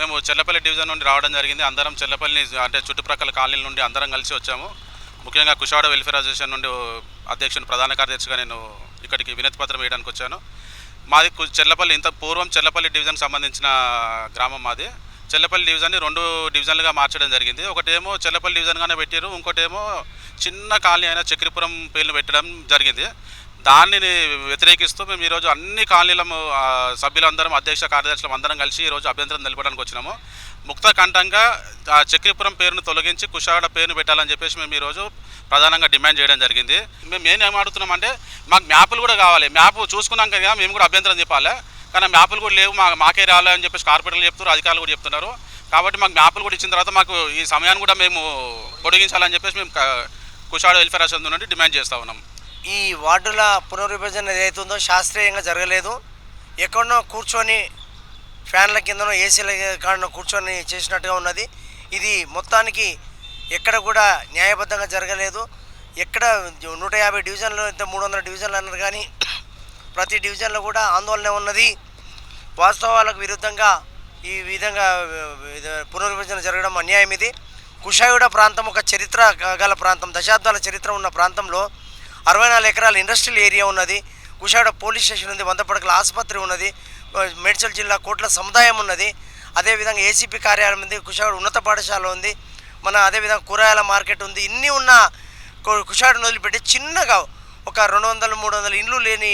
మేము చెల్లపల్లి డివిజన్ నుండి రావడం జరిగింది. అందరం చెల్లపల్లి అంటే చుట్టుప్రక్కల కాలనీల నుండి అందరం కలిసి వచ్చాము. ముఖ్యంగా కుషాడ వెల్ఫేర్ అసోసియేషన్ నుండి అధ్యక్షుని ప్రధాన కార్యదర్శిగా నేను ఇక్కడికి వినతి పత్రం వేయడానికి వచ్చాను. మాది చెల్లపల్లి ఇంత పూర్వం చెల్లపల్లి డివిజన్ సంబంధించిన గ్రామం మాది. చెల్లపల్లి డివిజన్ని రెండు డివిజన్లుగా మార్చడం జరిగింది. ఒకటేమో చెల్లపల్లి డివిజన్గానే పెట్టారు ఇంకోటేమో చిన్న కాలనీ అయిన చక్రిపురం పేర్లు పెట్టడం జరిగింది. దానిని వ్యతిరేకిస్తూ మేము ఈరోజు అన్ని కాలనీల సభ్యులందరం అధ్యక్ష కార్యదర్శులం అందరం కలిసి ఈరోజు అభ్యంతరం తెలపడానికి వచ్చినాము. ముక్త కంఠంగా ఆ చక్రీపురం పేరును తొలగించి కుషాడ పేరును పెట్టాలని చెప్పేసి మేము ఈరోజు ప్రధానంగా డిమాండ్ చేయడం జరిగింది. మేము ఏం ఏం అంటే మాకు మ్యాపులు కూడా కావాలి. మ్యాప్ చూసుకున్నాం కదా మేము కూడా అభ్యంతరం చెప్పాలి. కానీ మ్యాపులు కూడా లేవు మా మాకే రావాలి అని చెప్పేసి కార్పొరేటర్లు చెప్తున్నారు అధికారులు కూడా చెప్తున్నారు. కాబట్టి మాకు మ్యాపులు కూడా ఇచ్చిన తర్వాత మాకు ఈ సమయాన్ని కూడా మేము పొడిగించాలని చెప్పేసి మేము కుషాడ వెల్ఫేర్ అసెంబ్లీ నుండి డిమాండ్ చేస్తూ ఉన్నాం. ఈ వార్డుల పునర్విభజన ఏదైతుందో శాస్త్రీయంగా జరగలేదు. ఎక్కడనో కూర్చొని ఫ్యాన్ల కిందనో ఏసీల కాడనో కూర్చొని చేసినట్టుగా ఉన్నది. ఇది మొత్తానికి ఎక్కడ కూడా న్యాయబద్ధంగా జరగలేదు. ఎక్కడ నూట యాభై డివిజన్లు ఇంత మూడు వందల డివిజన్లు అన్నారు కానీ ప్రతి డివిజన్లో కూడా ఆందోళన ఉన్నది. వాస్తవాలకు విరుద్ధంగా ఈ విధంగా పునర్విభజన జరగడం అన్యాయం ఇది కుషాయుడ ప్రాంతం ఒక చరిత్ర గల ప్రాంతం. దశాబ్దాల చరిత్ర ఉన్న ప్రాంతంలో అరవై నాలుగు ఎకరాల ఇండస్ట్రియల్ ఏరియా ఉన్నది. కుషాడ పోలీస్ స్టేషన్ ఉంది వంద పడకల ఆసుపత్రి ఉన్నది. మేడ్చల్ జిల్లా కోట్ల సముదాయం ఉన్నది. అదేవిధంగా ఏసీపీ కార్యాలయం ఉంది కుషాడ ఉన్నత పాఠశాల ఉంది. మన అదేవిధంగా కూరగాయల మార్కెట్ ఉంది. ఇన్ని ఉన్న కుషాడను వదిలిపెట్టి చిన్నగా ఒక రెండు వందలు మూడు వందల ఇండ్లు లేని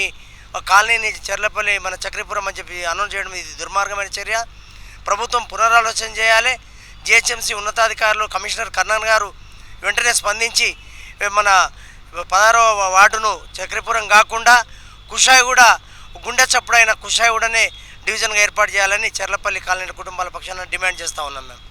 కాలనీని చెర్లపల్లి మన చక్రీపురం అని చెప్పి అనౌన్స్ చేయడం ఇది దుర్మార్గమైన చర్య. ప్రభుత్వం పునరాలోచన చేయాలి. జిహెచ్ఎంసీ ఉన్నతాధికారులు కమిషనర్ కర్ణన్ గారు వెంటనే స్పందించి మన పదహారవ వార్డును చక్రపురం కాకుండా కుషాయిగూడ గుండె చప్పుడైన కుషాయిగూడనే డివిజన్గా ఏర్పాటు చేయాలని చెర్లపల్లి కాలనీ కుటుంబాల పక్షాన డిమాండ్ చేస్తూ ఉన్నాం మేము.